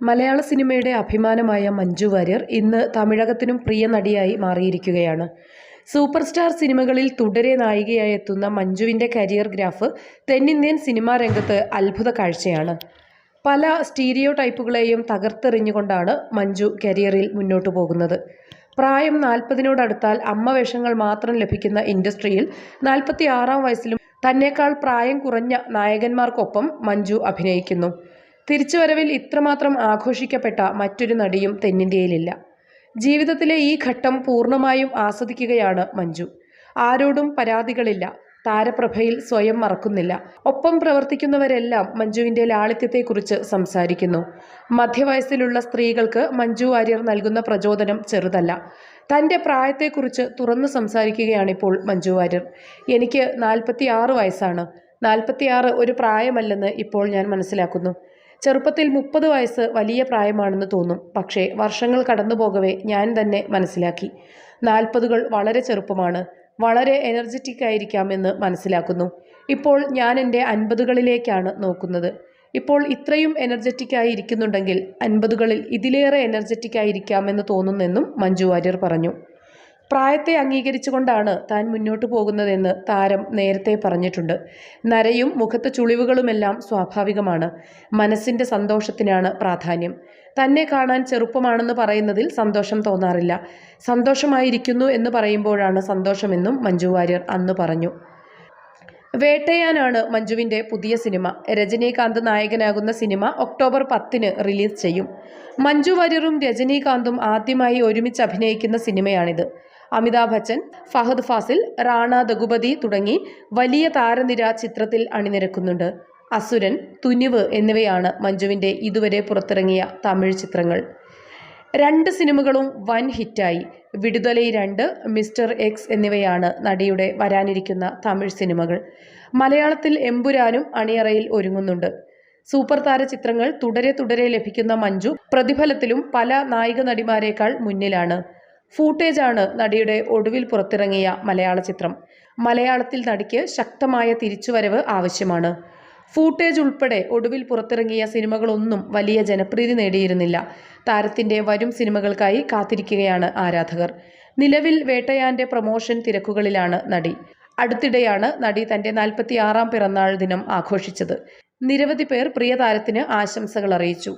മലയാള സിനിമയുടെ അഭിമാനമായ മഞ്ജു വാര്യർ ഇന്ന് തമിഴകത്തിനും പ്രിയ നടിയായി മാറിയിരിക്കുകയാണ്. സൂപ്പർ സ്റ്റാർ സിനിമകളിൽ തുടരെ നായികയായി എത്തുന്ന മഞ്ജുവിന്റെ കരിയർ ഗ്രാഫ് തെന്നിന്ത്യൻ സിനിമാ രംഗത്ത് അത്ഭുത കാഴ്ചയാണ്. പല സ്റ്റീരിയോ ടൈപ്പുകളെയും തകർത്തെറിഞ്ഞുകൊണ്ടാണ് മഞ്ജു കരിയറിൽ മുന്നോട്ടു പോകുന്നത്. പ്രായം നാൽപ്പതിനോടടുത്താൽ അമ്മ വേഷങ്ങൾ മാത്രം ലഭിക്കുന്ന ഇൻഡസ്ട്രിയിൽ നാൽപ്പത്തി ആറാം വയസ്സിലും തന്നേക്കാൾ പ്രായം കുറഞ്ഞ നായകന്മാർക്കൊപ്പം മഞ്ജു അഭിനയിക്കുന്നു. തിരിച്ചുവരവിൽ ഇത്രമാത്രം ആഘോഷിക്കപ്പെട്ട മറ്റൊരു നടിയും തെന്നിന്ത്യയിലില്ല. ജീവിതത്തിലെ ഈ ഘട്ടം പൂർണമായും ആസ്വദിക്കുകയാണ് മഞ്ജു. ആരോടും പരാതികളില്ല. താരപ്രഭയിൽ സ്വയം മറക്കുന്നില്ല. ഒപ്പം പ്രവർത്തിക്കുന്നവരെല്ലാം മഞ്ജുവിന്റെ ലാളിത്യത്തെക്കുറിച്ച് സംസാരിക്കുന്നു. മധ്യവയസ്സിലുള്ള സ്ത്രീകൾക്ക് മഞ്ജു വാര്യർ നൽകുന്ന പ്രചോദനം ചെറുതല്ല. തന്റെ പ്രായത്തെക്കുറിച്ച് തുറന്നു സംസാരിക്കുകയാണിപ്പോൾ മഞ്ജു വാര്യർ. എനിക്ക് നാൽപ്പത്തി വയസ്സാണ്. നാൽപ്പത്തിയാറ് ഒരു പ്രായമല്ലെന്ന് ഇപ്പോൾ ഞാൻ മനസ്സിലാക്കുന്നു. ചെറുപ്പത്തിൽ മുപ്പത് വയസ്സ് വലിയ പ്രായമാണെന്ന് തോന്നും. പക്ഷേ വർഷങ്ങൾ കടന്നു പോകവേ ഞാൻ തന്നെ മനസ്സിലാക്കി. നാൽപ്പതുകൾ വളരെ ചെറുപ്പമാണ്. വളരെ എനർജറ്റിക് ആയിരിക്കാമെന്ന് മനസ്സിലാക്കുന്നു. ഇപ്പോൾ ഞാൻ എന്റെ അൻപതുകളിലേക്കാണ് നോക്കുന്നത്. ഇപ്പോൾ ഇത്രയും എനർജറ്റിക് ഇരിക്കുന്നുണ്ടെങ്കിൽ അൻപതുകളിൽ ഇതിലേറെ എനർജറ്റിക് ആയിരിക്കാമെന്ന് തോന്നുന്നെന്നും മഞ്ജു വാര്യർ പറഞ്ഞു. പ്രായത്തെ അംഗീകരിച്ചുകൊണ്ടാണ് താൻ മുന്നോട്ടു പോകുന്നതെന്ന് താരം നേരത്തെ പറഞ്ഞിട്ടുണ്ട്. നരയും മുഖത്ത് ചുളിവുകളുമെല്ലാം സ്വാഭാവികമാണ്. മനസ്സിന്റെ സന്തോഷത്തിനാണ് പ്രാധാന്യം. തന്നെ കാണാൻ ചെറുപ്പമാണെന്ന് പറയുന്നതിൽ സന്തോഷം തോന്നാറില്ല. സന്തോഷമായിരിക്കുന്നു എന്ന് പറയുമ്പോഴാണ് സന്തോഷമെന്നും മഞ്ജു വാര്യർ അന്ന് പറഞ്ഞു. വേട്ടയാനാണ് മഞ്ജുവിന്റെ പുതിയ സിനിമ. രജനീകാന്ത് നായകനാകുന്ന സിനിമ ഒക്ടോബർ പത്തിന് റിലീസ് ചെയ്യും. മഞ്ജു വാര്യറും രജനീകാന്തും ആദ്യമായി ഒരുമിച്ച് അഭിനയിക്കുന്ന സിനിമയാണിത്. അമിതാഭ് ബച്ചൻ ഫഹദ് ഫാസിൽ റാണ ദഗുപതി തുടങ്ങി വലിയ താരനിര ചിത്രത്തിൽ അണിനിരക്കുന്നുണ്ട്. അസുരൻ തുനിവ് എന്നിവയാണ് മഞ്ജുവിന്റെ ഇതുവരെ പുറത്തിറങ്ങിയ തമിഴ് ചിത്രങ്ങൾ. രണ്ട് സിനിമകളും വൻ ഹിറ്റായി. വിടുതലൈ രണ്ട് മിസ്റ്റർ എക്സ് എന്നിവയാണ് നടിയുടെ വരാനിരിക്കുന്ന തമിഴ് സിനിമകൾ. മലയാളത്തിൽ എമ്പുരാനും അണിയറയിൽ ഒരുങ്ങുന്നുണ്ട്. സൂപ്പർ താര ചിത്രങ്ങൾ തുടരെ തുടരെ ലഭിക്കുന്ന മഞ്ജു പ്രതിഫലത്തിലും പല നായിക നടിമാരെക്കാൾ മുന്നിലാണ്. ഫൂട്ടേജാണ് നടിയുടെ ഒടുവിൽ പുറത്തിറങ്ങിയ മലയാള ചിത്രം. മലയാളത്തിൽ നടിക്ക് ശക്തമായ തിരിച്ചുവരവ് ആവശ്യമാണ്. ഫൂട്ടേജ് ഉൾപ്പെടെ ഒടുവിൽ പുറത്തിറങ്ങിയ സിനിമകളൊന്നും വലിയ ജനപ്രീതി നേടിയിരുന്നില്ല. താരത്തിന്റെ വരും സിനിമകൾക്കായി കാത്തിരിക്കുകയാണ് ആരാധകർ. നിലവിൽ വേട്ടയാന്റെ പ്രൊമോഷൻ തിരക്കുകളിലാണ് നടി. അടുത്തിടെയാണ് നടി തന്റെ നാൽപ്പത്തിയാറാം പിറന്നാൾ ദിനം ആഘോഷിച്ചത്. നിരവധി പേർ പ്രിയ താരത്തിന് ആശംസകൾ അറിയിച്ചു.